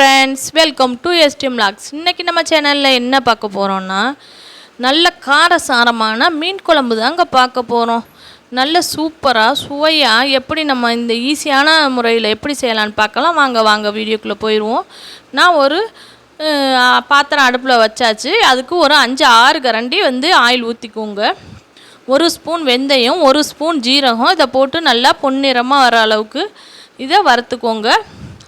Friends welcome to STM logs இன்றைக்கி நம்ம சேனலில் என்ன பார்க்க போகிறோன்னா நல்ல காரசாரமான மீன் குழம்பு தாங்க பார்க்க போகிறோம் நல்ல சூப்பராக சுவையாக எப்படி நம்ம இந்த ஈஸியான முறையில் எப்படி செய்யலான்னு பார்க்கலாம். வாங்க வாங்க வீடியோக்குள்ளே போயிடுவோம் நான் ஒரு பாத்திரம் அடுப்பில் வச்சாச்சு. அதுக்கு ஒரு அஞ்சு ஆறு கரண்டி வந்து ஆயில் ஊற்றிக்கோங்க ஒரு ஸ்பூன் வெந்தயம் ஒரு ஸ்பூன் ஜீரகம் இதை போட்டு நல்லா பொன்னிறமாக வர அளவுக்கு இதை வறுத்துக்கோங்க.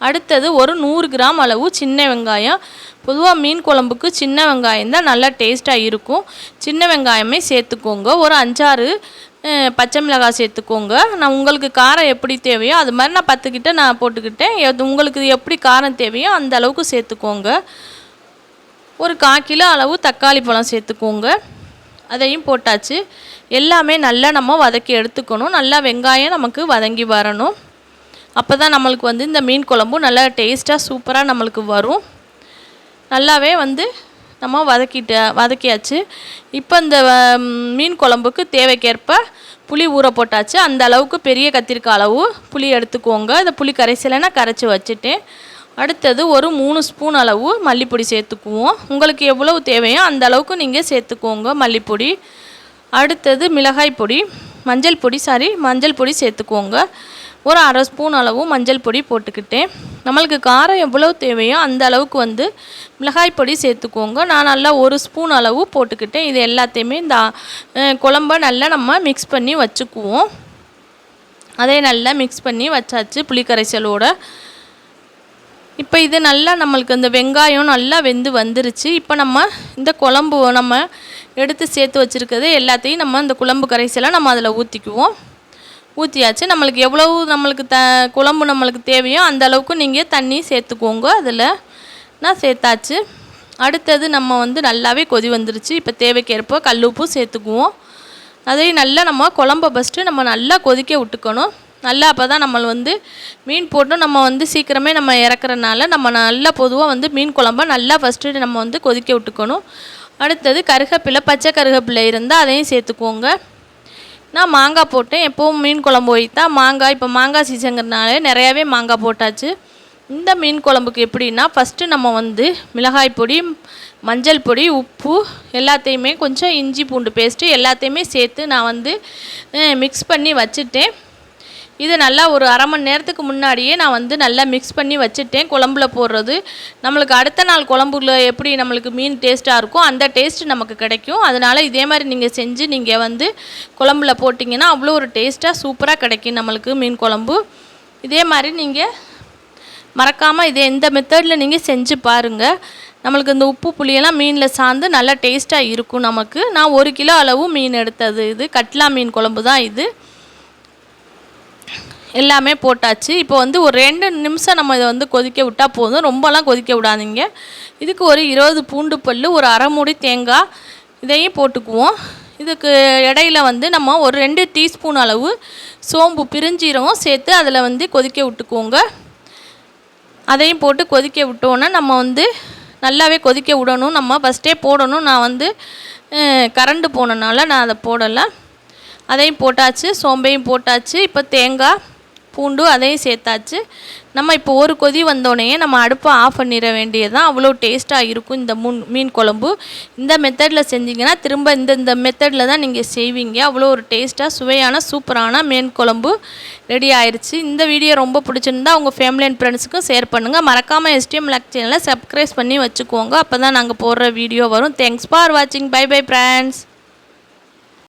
அடுத்தது ஒரு நூறு கிராம் அளவு சின்ன வெங்காயம். பொதுவாக மீன் குழம்புக்கு சின்ன வெங்காயம் தான் நல்லா டேஸ்ட்டாக இருக்கும். சின்ன வெங்காயமே சேர்த்துக்கோங்க. ஒரு அஞ்சாறு பச்சை மிளகாய் சேர்த்துக்கோங்க. நான் உங்களுக்கு காரம் எப்படி தேவையோ அது மாதிரி நான் பத்துக்கிட்ட நான் போட்டுக்கிட்டேன். எது உங்களுக்கு எப்படி காரம் தேவையோ அந்த அளவுக்கு சேர்த்துக்கோங்க. ஒரு கால் கிலோ அளவு தக்காளி பழம் சேர்த்துக்கோங்க. அதையும் போட்டாச்சு. எல்லாமே நல்லா நம்ம வதக்கி எடுத்துக்கணும். நல்லா வெங்காயம் நமக்கு வதங்கி வரணும். அப்போ தான் நம்மளுக்கு வந்து இந்த மீன் குழம்பும் நல்லா டேஸ்ட்டாக சூப்பராக நம்மளுக்கு வரும். நல்லாவே வந்து நம்ம வதக்கிட்ட வதக்கியாச்சு. இப்போ இந்த மீன் குழம்புக்கு தேவைக்கேற்ப புளி ஊற போட்டாச்சு. அந்த அளவுக்கு பெரிய கத்திரிக்காய் அளவு புளி எடுத்துக்கோங்க. இந்த புளி கரைசலைனா கரைச்சி வச்சுட்டேன். அடுத்தது ஒரு மூணு ஸ்பூன் அளவு மல்லிப்பொடி சேர்த்துக்குவோம். உங்களுக்கு எவ்வளவு தேவையோ அந்த அளவுக்கு நீங்கள் சேர்த்துக்கோங்க மல்லிப்பொடி. அடுத்தது மிளகாய் பொடி மஞ்சள் பொடி சாரி மஞ்சள் பொடி சேர்த்துக்கோங்க. ஒரு அரை ஸ்பூன் அளவு மஞ்சள் பொடி போட்டுக்கிட்டேன். நம்மளுக்கு காரம் எவ்வளவு தேவையோ அந்த அளவுக்கு வந்து மிளகாய் பொடி சேர்த்துக்கோங்க. நான் நல்லா ஒரு ஸ்பூன் அளவு போட்டுக்கிட்டேன். இது எல்லாத்தையுமே இந்த குழம்ப நல்லா நம்ம மிக்ஸ் பண்ணி வச்சுக்குவோம். அதே நல்லா மிக்ஸ் பண்ணி வச்சாச்சு புளிக்கரைசலோட. இப்போ இது நல்லா நம்மளுக்கு இந்த வெங்காயம் நல்லா வெந்து வந்துருச்சு. இப்போ நம்ம இந்த குழம்பு நம்ம எடுத்து சேர்த்து வச்சுருக்கிறது எல்லாத்தையும் நம்ம இந்த குழம்பு கரைசலை நம்ம அதில் ஊற்றிக்குவோம் ஊற்றியாச்சு நம்மளுக்கு எவ்வளவு நம்மளுக்கு த குழம்பு நம்மளுக்கு தேவையோ அந்த அளவுக்கு நீங்கள் தண்ணி சேர்த்துக்கோங்க. அதில் நான் சேர்த்தாச்சு. அடுத்தது நம்ம வந்து நல்லாவே கொதி வந்துருச்சு. இப்போ தேவைக்கேற்ப கல் உப்பும் சேர்த்துக்குவோம். அதையும் நல்லா நம்ம குழம்ப ஃபஸ்ட்டு நம்ம நல்லா கொதிக்க விட்டுக்கணும். நல்லா அப்போ தான் நம்ம வந்து மீன் போட்டும் நம்ம வந்து சீக்கிரமே நம்ம இறக்குறனால நம்ம நல்லா பொதுவாக வந்து மீன் குழம்ப நல்லா ஃபஸ்ட்டு நம்ம வந்து கொதிக்க விட்டுக்கணும். அடுத்தது கருகப்பிலை பச்சை கருகப்பிலை இருந்தால் அதையும் சேர்த்துக்குவோங்க நான் மாங்காய் போட்டேன். எப்போவும் மீன் குழம்பு வைத்தா மாங்காய் இப்போ மாங்காய் சீசங்கிறதுனால நிறையாவே மாங்காய் போட்டாச்சு. இந்த மீன் குழம்புக்கு எப்படின்னா ஃபஸ்ட்டு நம்ம வந்து மிளகாய் பொடி மஞ்சள் பொடி உப்பு எல்லாத்தையுமே கொஞ்சம் இஞ்சி பூண்டு பேஸ்ட்டு எல்லாத்தையுமே சேர்த்து நான் வந்து மிக்ஸ் பண்ணி வச்சுட்டேன். இது நல்லா ஒரு அரை மணி நேரத்துக்கு முன்னாடியே நான் வந்து நல்லா மிக்ஸ் பண்ணி வச்சுட்டேன். குழம்புல போடுறது. நம்மளுக்கு அடுத்த நாள் குழம்புல எப்படி நம்மளுக்கு மீன் டேஸ்ட்டாக இருக்கும் அந்த டேஸ்ட் நமக்கு கிடைக்கும். அதனால் இதே மாதிரி நீங்கள் செஞ்சு நீங்கள் வந்து குழம்புல போட்டிங்கன்னா அவ்வளோ ஒரு டேஸ்ட்டாக சூப்பராக கிடைக்கும் நம்மளுக்கு மீன் குழம்பு. இதே மாதிரி நீங்கள் மறக்காமல் இதே இந்த மெத்தடில் நீங்கள் செஞ்சு பாருங்கள் நம்மளுக்கு இந்த உப்பு புளியெல்லாம் மீனில் சார்ந்து நல்லா டேஸ்ட்டாக இருக்கும் நமக்கு. நான் ஒரு கிலோ அளவு மீன் எடுத்தது இது. கட்லா மீன் குழம்பு தான் இது. எல்லாமே போட்டாச்சு. இப்போ வந்து ஒரு ரெண்டு நிமிஷம் நம்ம இதை வந்து கொதிக்க விட்டால் போதும். ரொம்பலாம் கொதிக்க விடாதீங்க. இதுக்கு ஒரு இருபது பூண்டு பல் ஒரு அரை மூடி தேங்காய் இதையும் போட்டுக்குவோம். இதுக்கு இடையில வந்து நம்ம ஒரு ரெண்டு டீஸ்பூன் அளவு சோம்பு பிரிஞ்சீரகம் சேர்த்து அதில் வந்து கொதிக்க விட்டுக்குவோங்க அதையும் போட்டு கொதிக்க விட்டோன்னே நம்ம வந்து நல்லாவே கொதிக்க விடணும். நம்ம ஃபஸ்ட்டே போடணும். நான் வந்து கரண்டு போனனால நான் அதை போடலை. அதையும் போட்டாச்சு சோம்பையும் போட்டாச்சு. இப்போ தேங்காய் பூண்டு அதையும் சேர்த்தாச்சு. நம்ம இப்போ ஒரு கொதி வந்தோடனே நம்ம அடுப்பை ஆஃப் பண்ணிட வேண்டியது தான் அவ்வளோ டேஸ்ட்டாக இருக்கும் இந்த மூன் மீன் குழம்பு. இந்த மெத்தடில் செஞ்சீங்கன்னா திரும்ப இந்த இந்த மெத்தடில் தான் நீங்கள் செய்வீங்க. அவ்வளோ ஒரு டேஸ்ட்டாக சுவையான சூப்பரான மீன் குழம்பு ரெடி ஆயிடுச்சு இந்த வீடியோ ரொம்ப பிடிச்சிருந்தா உங்கள் ஃபேமிலி அண்ட் ஃப்ரெண்ட்ஸுக்கும் ஷேர் பண்ணுங்கள் மறக்காமல் எஸ்டிஎம் லக் சேனலை சப்ஸ்கிரைப் பண்ணி வச்சுக்கோங்க. அப்போ தான் நாங்கள் போடுற வீடியோ வரும். தேங்க்ஸ் ஃபார் வாட்சிங் பை பை ஃப்ரெண்ட்ஸ்